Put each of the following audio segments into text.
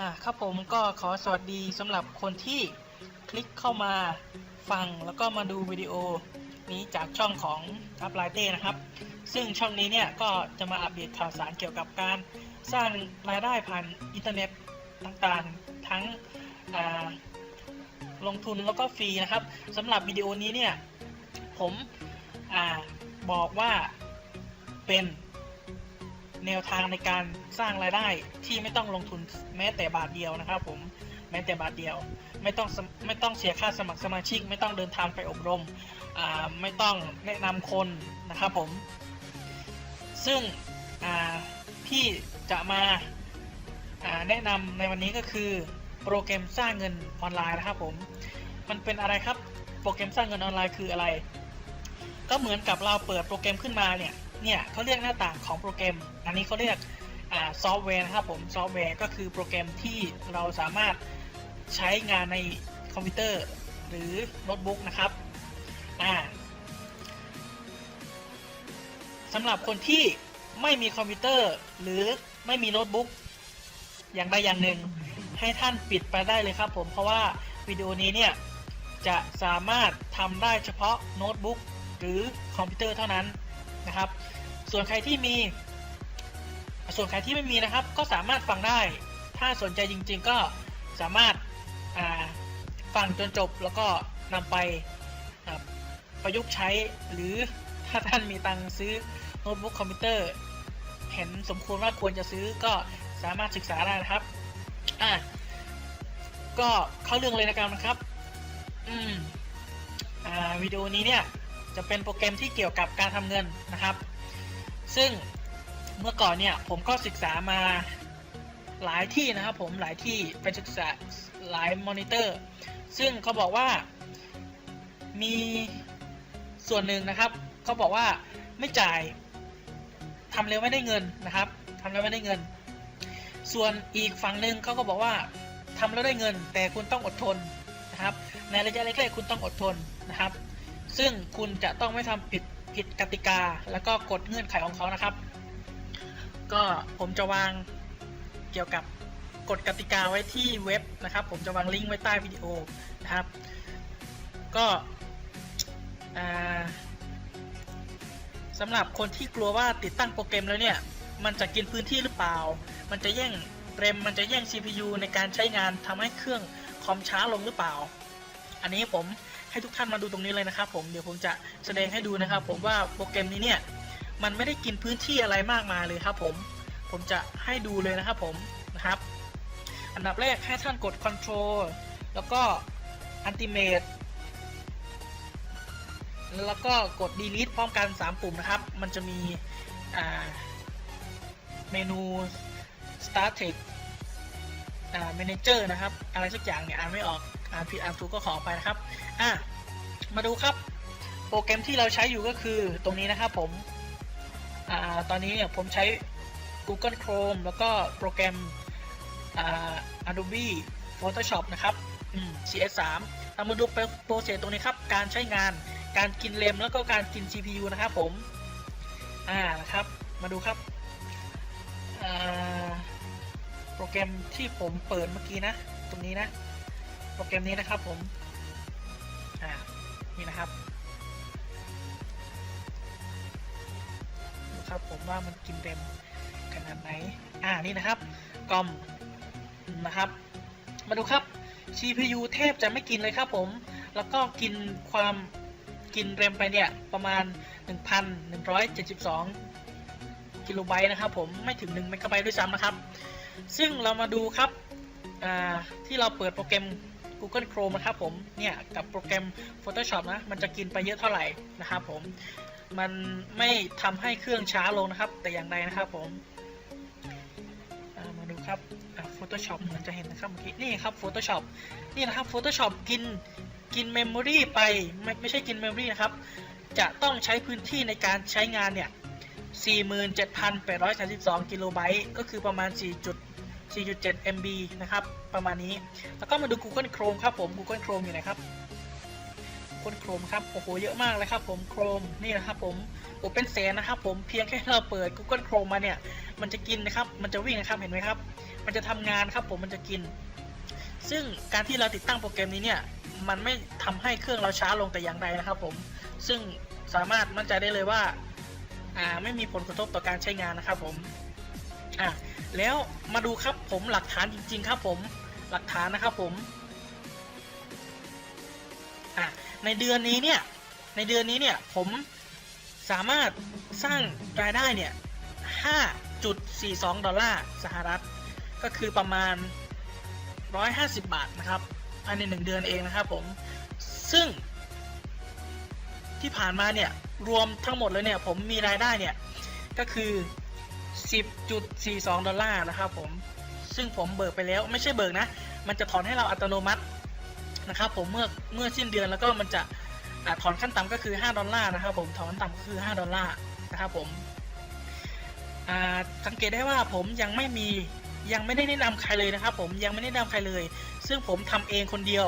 อ่าครับผมก็ขอสวัสดีสำหรับคนที่คลิกเข้ามาฟังแล้วก็มาดูวิดีโอนี้จากช่องของอัพไลเต้นะครับ ซึ่งช่องนี้เนี่ยก็จะมาอัปเดตข่าวสารเกี่ยวกับการสร้างรายได้ผ่านอินเทอร์เน็ตต่างๆ ทั้งลงทุนแล้วก็ฟรีนะครับสำหรับวิดีโอนี้เนี่ยผมอบอกว่าเป็น แนวทางในการสร้างรายได้ที่ไม่ต้องลงทุนแม้แต่บาทเดียวนะครับผมแม้แต่บาทเดียว ไม่ต้องไม่ต้องเสียค่าสมัครสมาชิก ไม่ต้องเดินทางไปอบรมไม่ต้องแนะนำคนนะครับผม ซึ่งพี่จะมาอ่าแนะนำในวันนี้ก็คือโปรแกรมสร้างเงินออนไลน์นะครับผม มันเป็นอะไรครับโปรแกรมสร้างเงินออนไลน์คืออะไร ก็เหมือนกับเราเปิดโปรแกรมขึ้นมาเนี่ย เนี่ยเขาเรียกหน้าต่างของโปรแกรม อันนี้เขาเรียกซอฟต์แวร์นะครับผมซอฟต์แวร์ก็คือโปรแกรมที่เราสามารถใช้งานในคอมพิวเตอร์หรือโน้ตบุ๊กนะครับสำหรับคนที่ไม่มีคอมพิวเตอร์หรือไม่มีโน้ตบุ๊กอย่างใดอย่างหนึ่ง ให้ท่านปิดไปได้เลยครับผมเพราะว่าวิดีโอนี้เนี่ยจะสามารถทำได้เฉพาะโน้ตบุ๊กหรือคอมพิวเตอร์เท่านั้น นะครับ ส่วนใครที่มี ส่วนใครที่ไม่มีนะครับ ก็สามารถฟังได้ ถ้าสนใจจริง ๆ ก็สามารถาฟังจนจบแล้วก็นำไปประยุกต์ใช้หรือถ้าท่านมีตังซื้อโน้ตบุ๊กคอมพิวเตอร์ เห็นสมควรว่าควรจะซื้อก็สามารถศึกษาได้นะครับอะก็เข้าเรื่องเลยนะครับอืม อ่า วิดีโอนี้เนี่ย จะเป็นโปรแกรมที่เกี่ยวกับการทำเงินนะครับ ซึ่งเมื่อก่อนเนี่ยผมก็ศึกษามาหลายที่นะครับผมหลายที่ไปศึกษาหลายมอนิเตอร์ ซึ่งเขาบอกว่ามีส่วนหนึ่งนะครับเขาบอกว่าไม่จ่ายทำเร็วไม่ได้เงินนะครับทำเร็วไม่ได้เงิน ส่วนอีกฝั่งหนึ่งเขาก็บอกว่าทำแล้วได้เงิน แต่คุณต้องอดทนนะครับ ในระยะแรกๆคุณต้องอดทนนะครับ ซึ่งคุณจะต้องไม่ทำผิดผิดกติกา แล้วก็กฎเงื่อนไขของเขานะครับ ก็ผมจะวางเกี่ยวกับกฎกติกาไว้ที่เว็บนะครับ ผมจะวางลิงก์ไว้ใต้วิดีโอนะครับ ก็สำหรับคนที่กลัวว่าติดตั้งโปรแกรมแล้วเนี่ย มันจะกินพื้นที่หรือเปล่า มันจะแย่งเรมมันจะแย่ง CPU ในการใช้งานทำให้เครื่องคอมช้าลงหรือเปล่า อันนี้ผม ให้ทุกท่านมาดูตรงนี้เลยนะครับผมเดี๋ยวผมจะแสดงให้ดูนะครับ ผมว่าโปรแกรมนี้เนี่ยมันไม่ได้กินพื้นที่อะไรมากมายเลยครับผมผมจะให้ดูเลยนะครับผมนะครับ อันดับแรกให้ท่านกด Control แล้วก็ Ultimate แล้วก็กด Delete พร้อมกัน 3 ปุ่มนะครับ มันจะมีเมนู Start Text อ่า Manager นะครับ อะไรสักอย่างเนี่ยอ่านไม่ออก อ่านผิดอ่านถูกก็ขอไปนะครับ อะ มาดูครับ โปรแกรมที่เราใช้อยู่ก็คือตรงนี้นะครับผม อ่า ตอนนี้เนี่ยผมใช้ Google Chrome แล้วก็โปรแกรม อ่า Adobe Photoshop นะครับอืม CS3 เรามาดูโปรเซสตรงนี้ครับ การใช้งาน การกินเรมแล้วก็การกิน CPU นะครับผม อ่า นะครับ มาดูครับ อ่า โปรแกรมที่ผมเปิดเมื่อกี้นะ ตรงนี้นะ โปรแกรมนี้นะครับผม อ่า นี่นะครับ ดูครับผมว่ามันกินเต็มขนาดไหน อ่า นี่นะครับ กล่อมนะครับ มาดูครับ CPU แทบจะไม่กินเลยครับผม แล้วก็กินความกินเรมไปเนี่ยประมาณ 1,172 กิโลไบต์นะครับผมไม่ถึง1เมกะไบต์ด้วยซ้ำนะครับ ซึ่งเรามาดูครับที่เราเปิดโปรแกรม Google Chrome นะครับผม เนี่ยกับโปรแกรม Photoshop นะ มันจะกินไปเยอะเท่าไหร่นะครับผม มันไม่ทำให้เครื่องช้าลงนะครับ แต่อย่างใดนะครับผมมาดูครับอ่า Photoshop เหมือนจะเห็นนะครับเมื่อกี้ นี่ครับ Photoshop นี่นะครับ Photoshop กินกินเมมโมรีไปไม่ไม่ใช่กินเมมโมรีนะครับ จะต้องใช้พื้นที่ในการใช้งานเนี่ย 47,832 กิโลไบต์ ก็คือประมาณ 4 4.7 MB นะครับ ประมาณนี้ แล้วก็มาดู Google Chrome ครับผม Google Chrome อยู่ไหนครับ Google Chrome ครับ โอ้โห เยอะมากเลยครับผม Chrome นี่นะครับผม โอ้เป็นแสนนะครับผม เพียงแค่เราเปิด Google Chrome มาเนี่ย มันจะกินนะครับ มันจะวิ่งนะครับ เห็นไหมครับ มันจะทำงานครับผม มันจะกิน ซึ่งการที่เราติดตั้งโปรแกรมนี้เนี่ย มันไม่ทำให้เครื่องเราช้าลงแต่อย่างใดนะครับผม ซึ่งสามารถมั่นใจได้เลยว่า อ่า ไม่มีผลกระทบต่อการใช้งานนะครับผม อะ แล้วมาดูครับผมหลักฐานจริง ๆ ครับผมหลักฐานนะครับผมอะในเดือนนี้เนี่ยในเดือนนี้เนี่ยผมสามารถสร้างรายได้เนี่ย 5.42 ดอลลาร์สหรัฐ ก็คือประมาณ 150 บาทนะครับภายใน 1 เดือนเองนะครับผม ซึ่ง ที่ผ่านมาเนี่ย รวมทั้งหมดเลยเนี่ย ผมมีรายได้เนี่ย ก็คือ 10.42 ดอลลาร์นะครับผม ซึ่งผมเบิกไปแล้วไม่ใช่เบิกนะ มันจะถอนให้เราอัตโนมัตินะครับผมเมื่อเมื่อสิ้นเดือนแล้วก็มันจะอถอนขั้นต่ำก็คือ 5 ดอลลาร์นะครับผมถอนต่ำก็คือ 5 ดอลลาร์นะครับผมสังเกตได้ว่าผมยังไม่มียังไม่ได้แนะนำใครเลยนะครับ ผมยังไม่ได้แนะนำใครเลย ซึ่งผมทำเองคนเดียว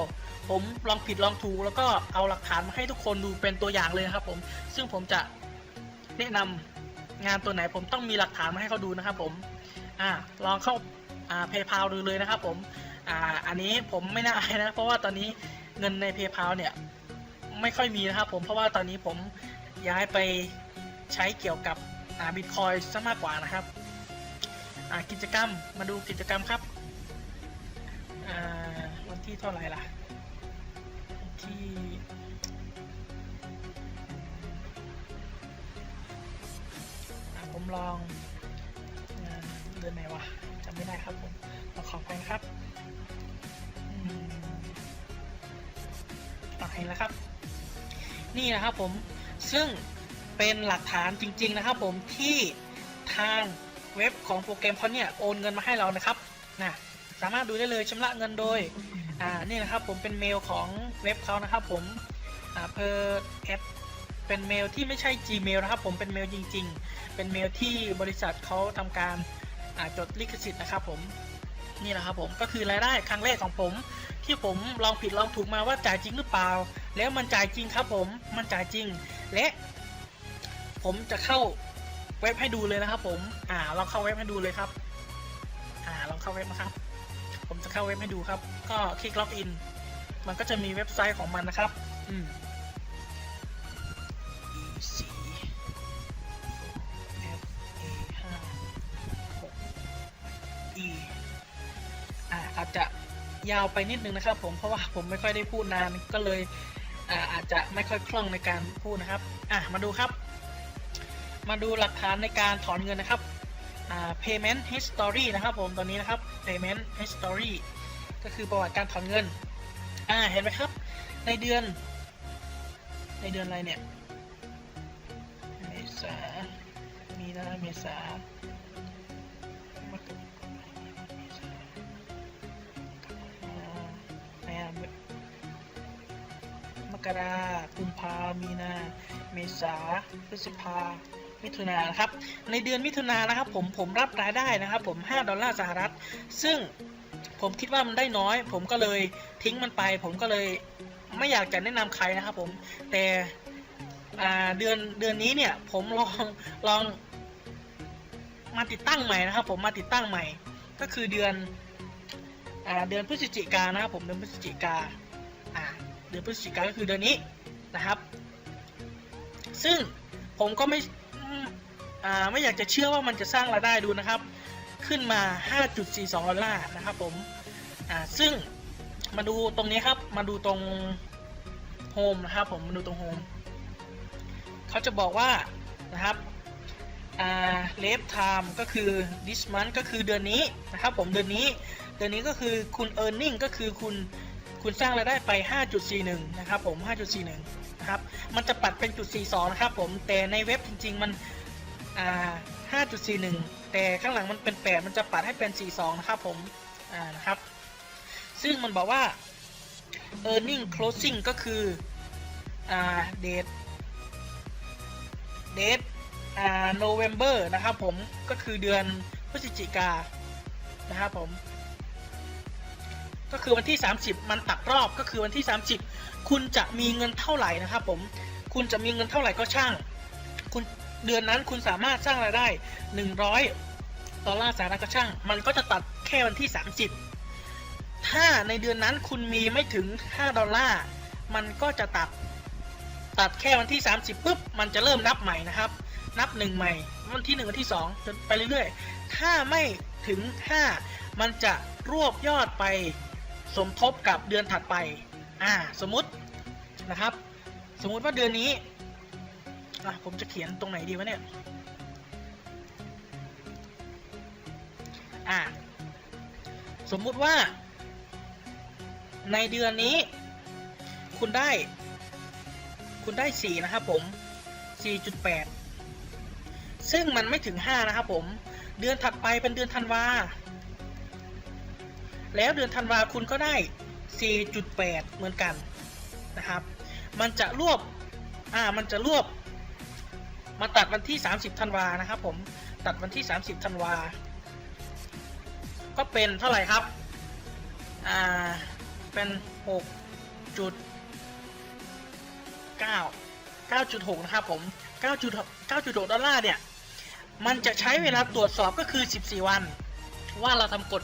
ผมลองผิดลองถูกแล้วก็เอาหลักฐานมาให้ทุกคนดูเป็นตัวอย่างเลยนะครับผมซึ่งผมจะแนะนำ งานตัวไหนผมต้องมีหลักฐานมาให้เขาดูนะครับผมอ่าลองเข้าอ่า PayPal ดูเลยนะครับผมอ่าอันนี้ผมไม่น่าอายนะเพราะว่าตอนนี้เงินใน PayPal เนี่ยไม่ค่อยมีนะครับผมเพราะว่าตอนนี้ผมย้ายไปใช้เกี่ยวกับอ่าบิตคอยซะมากกว่านะครับอ่ากิจกรรมมาดูกิจกรรมครับอ่าวันที่เท่าไหร่ล่ะที่ ลองเดือนไหนวะจำไม่ได้ครับผมขอขอบคุณครับต่อให้แล้วครับ นี่นะครับผมซึ่งเป็นหลักฐานจริง ๆ นะครับผมที่ทางเว็บของโปรแกรมเขาเนี่ยโอนเงินมาให้เรานะครับนะสามารถดูได้เลยชำระเงินโดยอ่านี่นะครับผมเป็นเมลของเว็บเขานะครับผมอ่า per at เป็นเมลที่ไม่ใช่ Gmail นะครับ ผมเป็นเมลจริง ๆ เป็นเมลที่บริษัทเขาทำการจดลิขสิทธิ์นะครับผมนี่แหละครับผมก็คือรายได้ครั้งแรกของผม ที่ผมลองผิดลองถูกมาว่าจ่ายจริงหรือเปล่า แล้วมันจ่ายจริงครับผมมันจ่ายจริง และ ผมจะเข้าเว็บให้ดูเลยนะครับ ผมอ่าลองเข้าเว็บให้ดูเลยครับ อ่าลองเข้าเว็บนะครับ ผมจะเข้าเว็บให้ดูครับ ก็คลิกล็อกอิน มันก็จะมีเว็บไซต์ของมันนะครับ อืม อาจจะยาวไปนิดนึงนะครับผมเพราะว่าผมไม่ค่อยได้พูดนานก็เลยอาอาจจะไม่ค่อยคล่องในการพูดนะครับอะมาดูครับ มาดูหลักฐานในการถอนเงินนะครับ payment history นะครับผมตอนนี้นะครับ payment history ก็คือประวัติการถอนเงินอ่าเห็นไหมครับ ในเดือน ในเดือนอะไรเนี่ยเมษามีนาเมษา กรากุมภามีนา เมษาพฤษภามิถุนายนะครับ ในเดือนมิถุนายนนะครับ ผมผมรับรายได้นะครับ ผม 5 ดอลลาร์สหรัฐ ซึ่งผมคิดว่ามันได้น้อย ผมก็เลยทิ้งมันไป ผมก็เลยไม่อยากจะแนะนำใครนะครับ ผมแต่เดือนเดือนนี้เนี่ยผมลองลองมาติดตั้งใหม่นะครับ ผมมาติดตั้งใหม่ ก็คือเดือนอเดือนพฤศจิกานะครับผมเดือนพฤศจิกา เดือนพฤศจิกาก็คือเดือนนี้นะครับ ซึ่งผมก็ไม่ไม่อยากจะเชื่อว่ามันจะสร้างรายได้ดูนะครับ ขึ้นมา 5.42 ดอลลาร์นะครับผมซึ่งมาดูตรงนี้ครับ มาดูตรงโฮมนะครับผมมาดูตรงโฮมเขาจะบอกว่านะครับเลฟไทม์ก็คือ this month ก็คือเดือนนี้นะครับผมเดือนนี้ เดือนนี้ก็คือคุณ earning ก็คือคุณ คุณสร้างรายได้ไป 5.41 นะครับผม 5.41 นะครับ มันจะปัดเป็นจุด 42 นะครับผม แต่ในเว็บจริง ๆ มัน อ่า 5.41 แต่ข้างหลังมันเป็น 8 มันจะปัดให้เป็น 42 นะครับผม อ่า นะครับ ซึ่งมันบอกว่า earning closing ก็คือ อ่า date date อ่า November นะครับผม ก็คือเดือนพฤศจิกา นะครับผม ก็คือวันที่ 30 มันตัดรอบก็คือวันที่ 30 คุณจะมีเงินเท่าไหร่นะครับผมคุณจะมีเงินเท่าไหร่ก็ช่าง คุณเดือนนั้นคุณสามารถสร้างรายได้ 100ดอลลาร์สหรัฐก็ช่าง มันก็จะตัดแค่วันที่ 30 ถ้าในเดือนนั้นคุณมีไม่ถึง 5 ดอลลาร์มันก็จะตัดตัดแค่วันที่ 30ปุ๊บมันจะเริ่มนับใหม่นะครับ นับหนึ่งใหม่ วันที่ 1 วันที่ 2 จนไปเรื่อยๆ ถ้าไม่ถึง 5 มันจะรวบยอดไป สมทบกับเดือนถัดไป อ่า สมมตินะครับ สมมุติว่าเดือนนี้ อะ ผมจะเขียนตรงไหนดีวะเนี่ย อะสมมุติว่า ในเดือนนี้ คุณได้ คุณได้ 4 นะครับผม 4.8 ซึ่งมันไม่ถึง 5 นะครับผม เดือนถัดไปเป็นเดือนธันวา แล้วเดือนธันวาคุณก็ได้ 4.8 เหมือนกันนะครับ มันจะรวบ อ่า มันจะรวบ มาตัดวันที่ 30 ธันวานะครับผม ตัดวันที่ 30 ธันวา ก็เป็นเท่าไหร่ครับ อ่า เป็น 6 จุด 9 9.6 นะครับผม 9.6 9.6ดอลลาร์เนี่ย มันจะใช้เวลาตรวจสอบก็คือ 14 วัน ว่าเราทำกฎ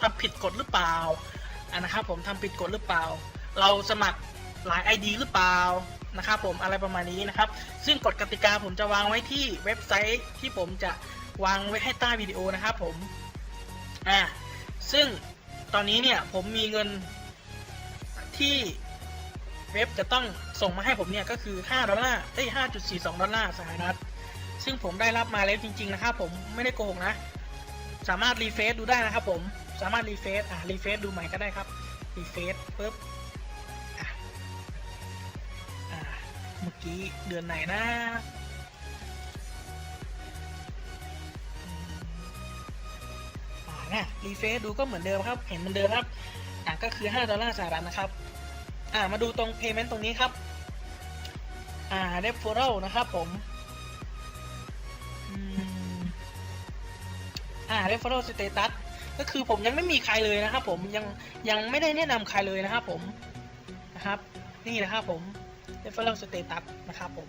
ทำทำผิดกฎหรือเปล่าอ่านะครับผมทำผิดกฎหรือเปล่า เราสมัครหลาย ID หรือเปล่านะครับผมอะไรประมาณนี้นะครับ ซึ่งกฎกติกาผมจะวางไว้ที่เว็บไซต์ที่ผมจะวางไว้ให้ใต้วิดีโอนะครับผมอ่าซึ่งตอนนี้เนี่ยผมมีเงินที่เว็บจะต้องส่งมาให้ผมเนี่ยก็คือ 5 ดอลลาร์ได้5.42 ดอลลาร์สหรัฐ ซึ่งผมได้รับมาแล้วจริง ๆ นะครับผมไม่ได้โกหกนะ สามารถรีเฟซดูได้นะครับผม สามารถรีเฟซอะรีเฟซดูใหม่ก็ได้ครับรีเฟซปุ๊บอะอะเมื่อกี้เดือนไหนนะอืมอ่ารีเฟซดูก็เหมือนเดิมครับเห็นเหมือนเดิมครับอะก็คือ 5 ดอลลาร์สหรัฐนะครับอ่ามาดูตรง payment ตรงนี้ครับอ่า referral นะครับผมอืมอ่า referral status ก็คือผมยังไม่มีใครเลยนะครับผมยังยังไม่ได้แนะนำใครเลยนะครับผมนะครับนี่นะครับผม referral status นะครับผม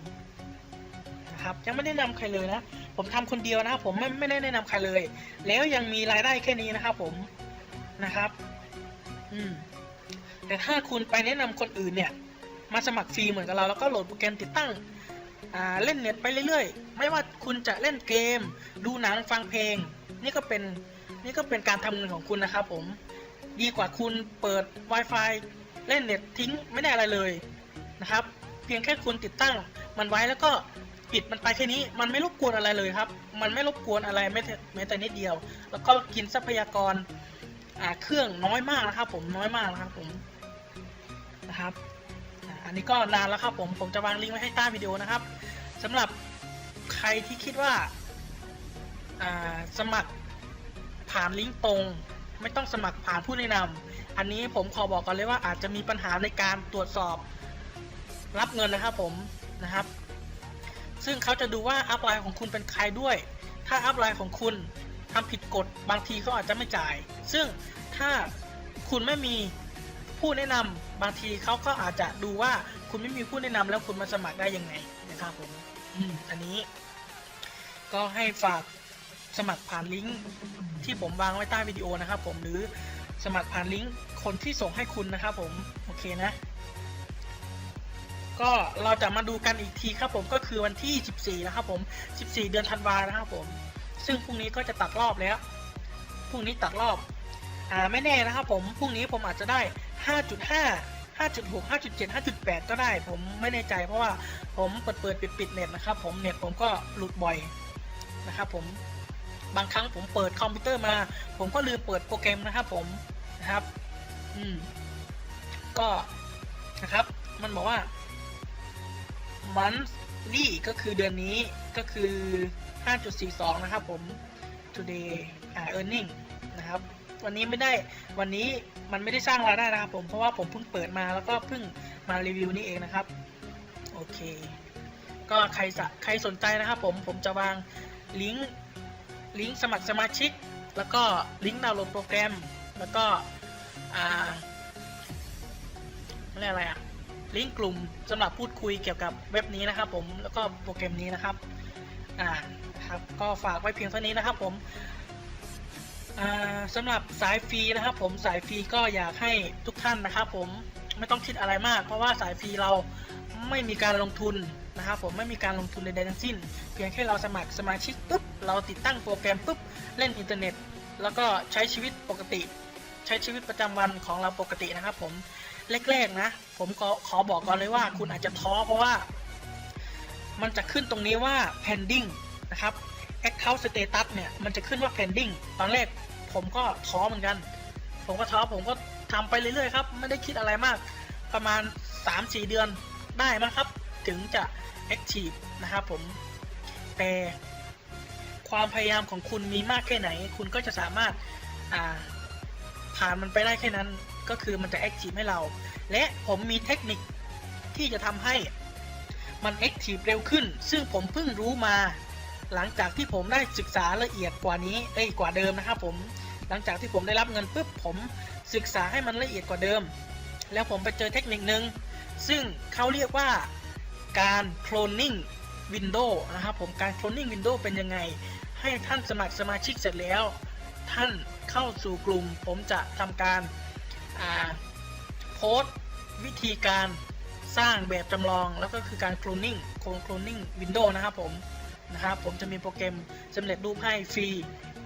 นะครับยังไม่แนะนำใครเลยนะผมทำคนเดียวนะครับผมไม่ไม่ได้แนะนำใครเลย แล้วยังมีรายได้แค่นี้นะครับผมนะครับอืมแต่ถ้าคุณไปแนะนำคนอื่นเนี่ยมาสมัครฟรีเหมือนกับเราแล้วก็โหลดโปรแกรมติดตั้งอ่าเล่นเน็ตไปเรื่อยๆ ไม่ว่าคุณจะเล่นเกม ดูหนังฟังเพลง นี่ก็เป็น นี่ก็เป็นการทำเงินของคุณนะครับผม ดีกว่าคุณเปิด Wi-Fi เล่นเน็ตทิ้งไม่ได้อะไรเลยนะครับ เพียงแค่คุณติดตั้งมันไว้แล้วก็ปิดมันไปแค่นี้ มันไม่รบกวนอะไรเลยครับ มันไม่รบกวนอะไรแม้แต่แม้แต่นิดเดียว แล้วก็กินทรัพยากรอ่าเครื่องน้อยมากนะครับ ผมน้อยมากนะครับผมนะครับอันนี้ก็นานแล้วครับผมผมจะวางลิงก์ไว้ให้ใต้วิดีโอนะครับสำหรับใครที่คิดว่าสมัคร ผ่านลิงก์ตรง ไม่ต้องสมัครผ่านผู้แนะนำอันนี้ผมขอบอกก่อนเลยว่าอาจจะมีปัญหาในการตรวจสอบรับเงินนะครับผมนะครับ ซึ่งเขาจะดูว่าอัพไลน์ของคุณเป็นใครด้วย ถ้าอัพไลน์ของคุณทำผิดกฎบางทีเขาอาจจะไม่จ่าย ซึ่งถ้าคุณไม่มีผู้แนะนำบางทีเขาก็อาจจะดูว่าคุณไม่มีผู้แนะนำแล้วคุณมาสมัครได้ยังไงนะครับผม อืม อันนี้ ก็ให้ฝาก สมัครผ่านลิงก์ที่ผมวางไว้ใต้วิดีโอนะครับผมหรือสมัครผ่านลิงก์คนที่ส่งให้คุณนะครับผมโอเคนะ ก็เราจะมาดูกันอีกทีครับผมก็คือวันที่ 14 นะครับผม 14 เดือนธันวานะครับผม ซึ่งพรุ่งนี้ก็จะตัดรอบแล้วพรุ่งนี้ตัดรอบอ่าไม่แน่นะครับผมพรุ่งนี้ผมอาจจะได้ 5.5 5.6 5.7 5.8 ก็ได้ ผมไม่แน่ใจเพราะว่าผมเปิดเปิดปิดปิดเน็ตนะครับผมเน็ตผมก็หลุดบ่อยนะครับผม บางครั้งผมเปิดคอมพิวเตอร์มา ผมก็ลืมเปิดโปรแกรมนะครับผมนะครับ อืม ก็นะครับ มันบอกว่า monthly ก็คือเดือนนี้ก็คือ 5.42 นะครับผม today อ่า earning นะครับ วันนี้ไม่ได้วันนี้มันไม่ได้สร้างรายได้นะครับผมเพราะว่าผมเพิ่งเปิดมาแล้วก็เพิ่งมารีวิวนี่เองนะครับ โอเค ก็ใครสะใครสนใจนะครับผมผมจะวางลิงก์ ลิงก์สมัครสมาชิก แล้วก็ลิงก์ดาวน์โหลดโปรแกรม แล้วก็อ่าเรียกอะไรอะลิงก์กลุ่มสำหรับพูดคุยเกี่ยวกับเว็บนี้นะครับ ผมแล้วก็โปรแกรมนี้นะครับอ่าครับก็ฝากไว้เพียงเท่านี้นะครับ ผมสำหรับสายฟรีนะครับ ผมสายฟรีก็อยากให้ทุกท่านนะครับ ผมไม่ต้องคิดอะไรมาก เพราะว่าสายฟรีเราไม่มีการลงทุนนะครับ ผมไม่มีการลงทุนใดๆทั้งสิ้น เพียงแค่เราสมัครสมาชิกปุ๊บ เราติดตั้งโปรแกรมปุ๊บเล่นอินเทอร์เน็ต แล้วก็ใช้ชีวิตปกติ ใช้ชีวิตประจำวันของเราปกตินะครับ ผมแรกๆนะ ผมก็ขอบอกก่อนเลยว่า คุณอาจจะท้อเพราะว่า มันจะขึ้นตรงนี้ว่า pending นะครับ account status เนี่ยมันจะขึ้นว่า pending ตอนแรกผมก็ท้อเหมือนกัน ผมก็ท้อผมก็ทำไปเรื่อยๆครับ ไม่ได้คิดอะไรมาก ประมาณ 3-4 เดือนได้มั้งครับ ถึงจะ active นะครับผมแต่ ความพยายามของคุณมีมากแค่ไหน คุณก็จะสามารถอ่าผ่านมันไปได้แค่นั้นก็คือมันจะ active ให้เรา และผมมีเทคนิคที่จะทำให้มัน active เร็วขึ้น ซึ่งผมเพิ่งรู้มา หลังจากที่ผมได้ศึกษาละเอียดกว่านี้เอ้ยกว่าเดิมนะครับผมหลังจากที่ผมได้รับเงินปุ๊บผมศึกษาให้มันละเอียดกว่าเดิม แล้วผมไปเจอเทคนิคนึง ซึ่งเขาเรียกว่าการ cloning window นะครับผมการ cloning window เป็นยังไง ให้ท่านสมัครสมาชิกเสร็จแล้ว ท่านเข้าสู่กลุ่ม ผมจะทำการาโพสต์วิธีการสร้างแบบจำลองแล้วก็คือการ cloning cloning window นะครับผมนะครับผมจะมีโปรแกรมสำเร็จรูปให้ฟรี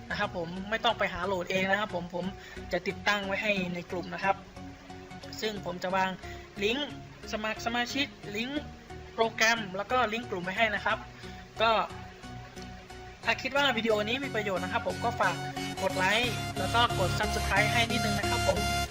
นะครับผมไม่ต้องไปหาโหลดเองนะครับผมผมจะติดตั้งไว้ให้ในกลุ่มนะครับ ซึ่งผมจะวางลิงก์สมัครสมาชิกลิงก์โปรแกรม แล้วก็ลิงก์กลุ่มไว้ให้นะครับ ก็ ถ้าคิดว่าวิดีโอนี้มีประโยชน์นะครับผมก็ฝากกดไลค์แล้วก็กด Subscribe ให้นิดนึงนะครับผม